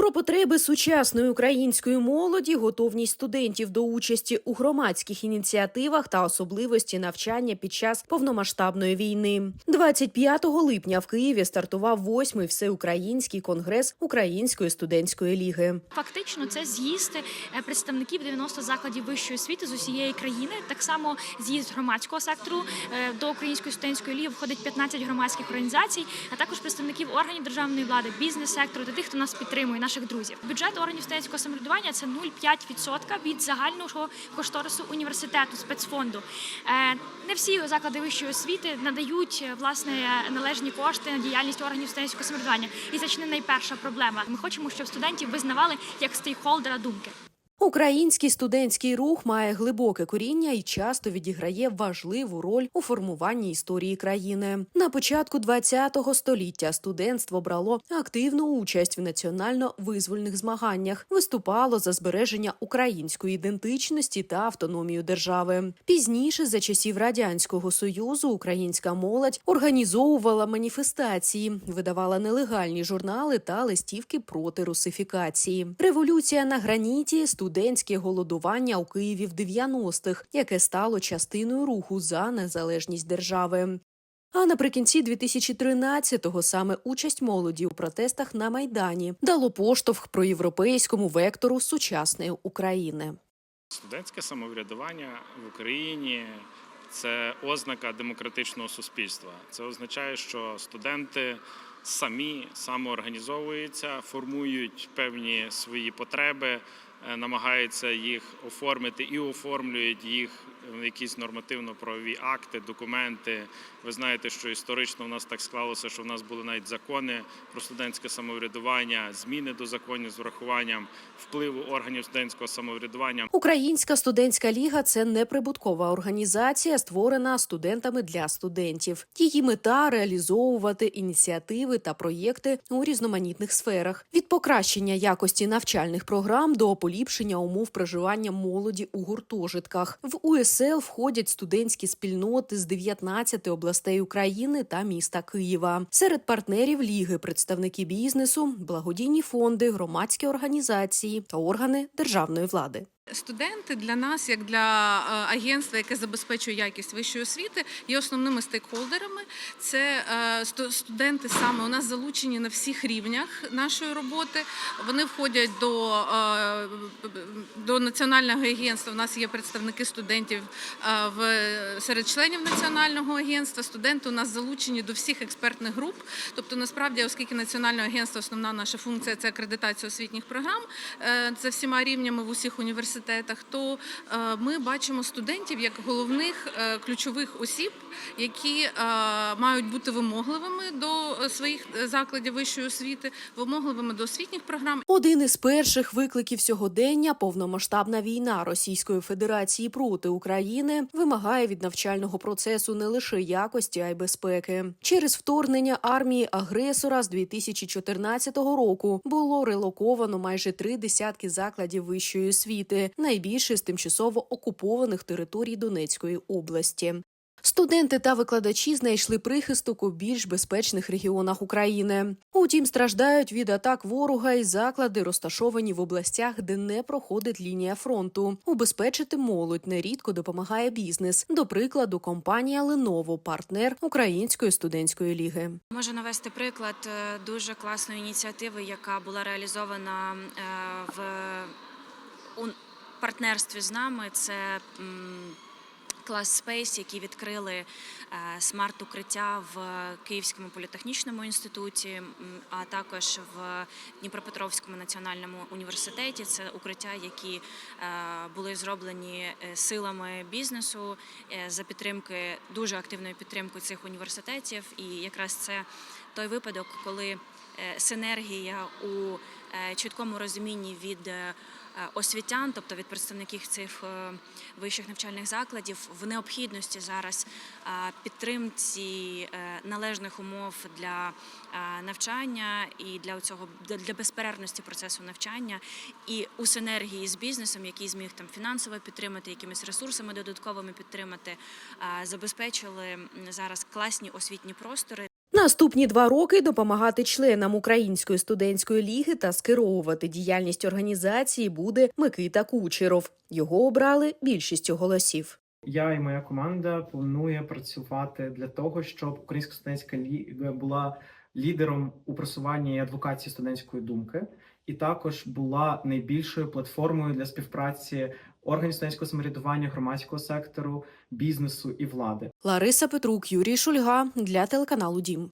Про потреби сучасної української молоді, готовність студентів до участі у громадських ініціативах та особливості навчання під час повномасштабної війни. 25 липня в Києві стартував восьмий всеукраїнський конгрес Української студентської ліги. Фактично, це з'їзд е, представників 90 закладів вищої освіти з усієї країни. Так само з'їзд громадського сектору Е, до Української студентської ліги входить 15 громадських організацій, а також представників органів державної влади, бізнес-сектору та тих, хто нас підтримує, наших друзів. Бюджет органів студентського самоврядування це 0,5% від загального кошторису університету спецфонду. Е, Не всі заклади вищої освіти надають е, власне належні кошти на діяльність органів студентського самоврядування, і це ж не найперша проблема. Ми хочемо, щоб студентів визнавали як стейкхолдера думки. Український студентський рух має глибоке коріння і часто відіграє важливу роль у формуванні історії країни. На початку ХХ століття студентство брало активну участь в національно-визвольних змаганнях, виступало за збереження української ідентичності та автономію держави. Пізніше, за часів радянського союзу, українська молодь організовувала маніфестації, видавала нелегальні журнали та листівки проти русифікації. Революція на граніті, студентське голодування у Києві в 90-х, яке стало частиною руху за незалежність держави. А наприкінці 2013-го саме участь молоді у протестах на майдані дало поштовх проєвропейському вектору сучасної України. Студентське самоврядування в Україні це ознака демократичного суспільства. Це означає, що студенти самі самоорганізовуються, формують певні свої потреби, намагаються їх оформити і оформлюють їх якісь нормативно-правові акти, документи. Ви знаєте, що історично в нас так склалося, що в нас були навіть закони про студентське самоврядування, зміни до законів з врахуванням впливу органів студентського самоврядування. Українська студентська ліга це неприбуткова організація, створена студентами для студентів. Її мета реалізовувати ініціативи та проєкти у різноманітних сферах від покращення якості навчальних програм до поліпшення умов проживання молоді у гуртожитках. В УСЛ входять студентські спільноти з 19 областей України та міста Києва. Серед партнерів ліги представники бізнесу, благодійні фонди, громадські організації та органи державної влади. Студенти для нас, як для е, агентства, яке забезпечує якість вищої освіти, є основними стейкхолдерами. Це е, студенти саме у нас залучені на всіх рівнях нашої роботи. Вони входять до, е, до національного агентства. У нас є представники студентів в серед членів національного агентства. Студенти у нас залучені до всіх експертних груп. Тобто, насправді, оскільки національне агентство основна наша функція це акредитація освітніх програм за всіма рівнями в усіх університетах, то е, ми бачимо студентів як головних е, ключових осіб, які е, мають бути вимогливими до своїх закладів вищої освіти, вимогливими до освітніх програм Один із перших викликів сьогодення повномасштабна війна Російської Федерації проти України вимагає від навчального процесу не лише якості, а й безпеки. Через вторгнення армії агресора з 2014 року було релоковано майже три десятки закладів вищої освіти, найбільше з тимчасово окупованих територій Донецької області. Студенти та викладачі знайшли прихисток у більш безпечних регіонах України. Утім, страждають від атак ворога і заклади, розташовані в областях, де не проходить лінія фронту. Убезпечити молодь нерідко допомагає бізнес. До прикладу, компанія Lenovo – партнер Української студентської ліги. Можу навести приклад е, дуже класної ініціативи, яка була реалізована е, в партнерстві з нами. Це клас Space, які відкрили е, смарт-укриття в Київському політехнічному інституті, а також в Дніпропетровському національному університеті. Це укриття, які е, були зроблені е, силами бізнесу за підтримки дуже активної підтримки цих університетів. І якраз це той випадок, коли синергія у е, чіткому розумінні від е, освітян, тобто від представників цих е, вищих навчальних закладів, в необхідності зараз е, підтримці е, належних умов для е, навчання і для цього для безперервності процесу навчання, і у синергії з бізнесом, який зміг там фінансово підтримати, якимись ресурсами додатковими підтримати, е, забезпечили зараз класні освітні простори Наступні два роки допомагати членам Української студентської ліги та скеровувати діяльність організації буде Микита Кучеров. Його обрали більшістю голосів. Я і моя команда планує працювати для того, щоб Українська студентська ліга була лідером у просуванні адвокації студентської думки, і також була найбільшою платформою для співпраці органів студентського самоврядування, громадського сектору, бізнесу і влади. Лариса Петрук, Юрій Шульга для телеканалу Дім.